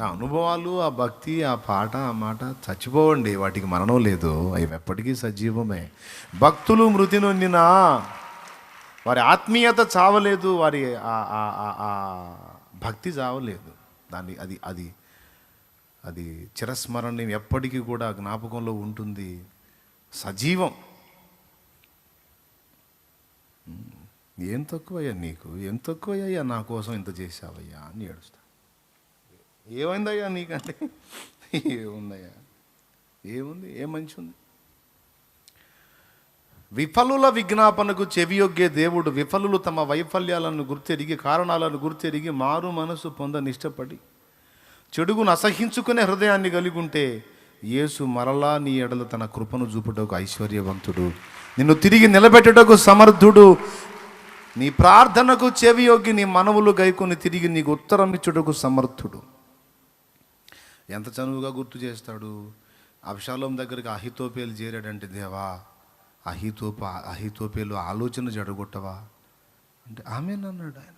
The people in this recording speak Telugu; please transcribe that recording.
ఆ అనుభవాలు ఆ భక్తి ఆ పాట ఆ మాట చచ్చిపోవండి. వాటికి మరణం లేదు. అవి ఎప్పటికీ సజీవమే. భక్తులు మృతి నొందినా వారి ఆత్మీయత చావలేదు. వారి ఆ- ఆ- భక్తి చావలేదు. దాన్ని అది అది అది చిరస్మరణం ఎప్పటికీ కూడా జ్ఞాపకంలో ఉంటుంది. సజీవం. ఏం తక్కువయ్యా నీకు? ఏం తక్కువయ్యా నా కోసం ఇంత చేసావయ్యా అని ఏడుస్తా. ఏమైందయ్యా నీకంటే? ఏముందయ్యా? ఏముంది? ఏ మంచి ఉంది విఫలుల విజ్ఞాపనకు చెవియొగ్గే దేవుడు విఫలులు తమ వైఫల్యాలను గుర్తెరిగి కారణాలను గుర్తెరిగి మారు మనసు పొందనిష్టపడి చెడుగును అసహించుకునే హృదయాన్ని కలిగి ఉంటే యేసు మరలా నీ ఎడల తన కృపను చూపుటకు ఐశ్వర్యవంతుడు. నిన్ను తిరిగి నిలబెట్టుటకు సమర్థుడు. నీ ప్రార్థనకు చెవియొగ్గి నీ మనవులు గైకొని తిరిగి నీకు ఉత్తరం ఇచ్చుటకు సమర్థుడు. ఎంత చనువుగా గుర్తు చేస్తాడు? అభిషాలం దగ్గరికి అహితోపేలు చేరాడంటే దేవా అహితోప అహితోపేలు ఆలోచన జడగొట్టవా? అంటే ఆమెనన్నాడు ఆయన.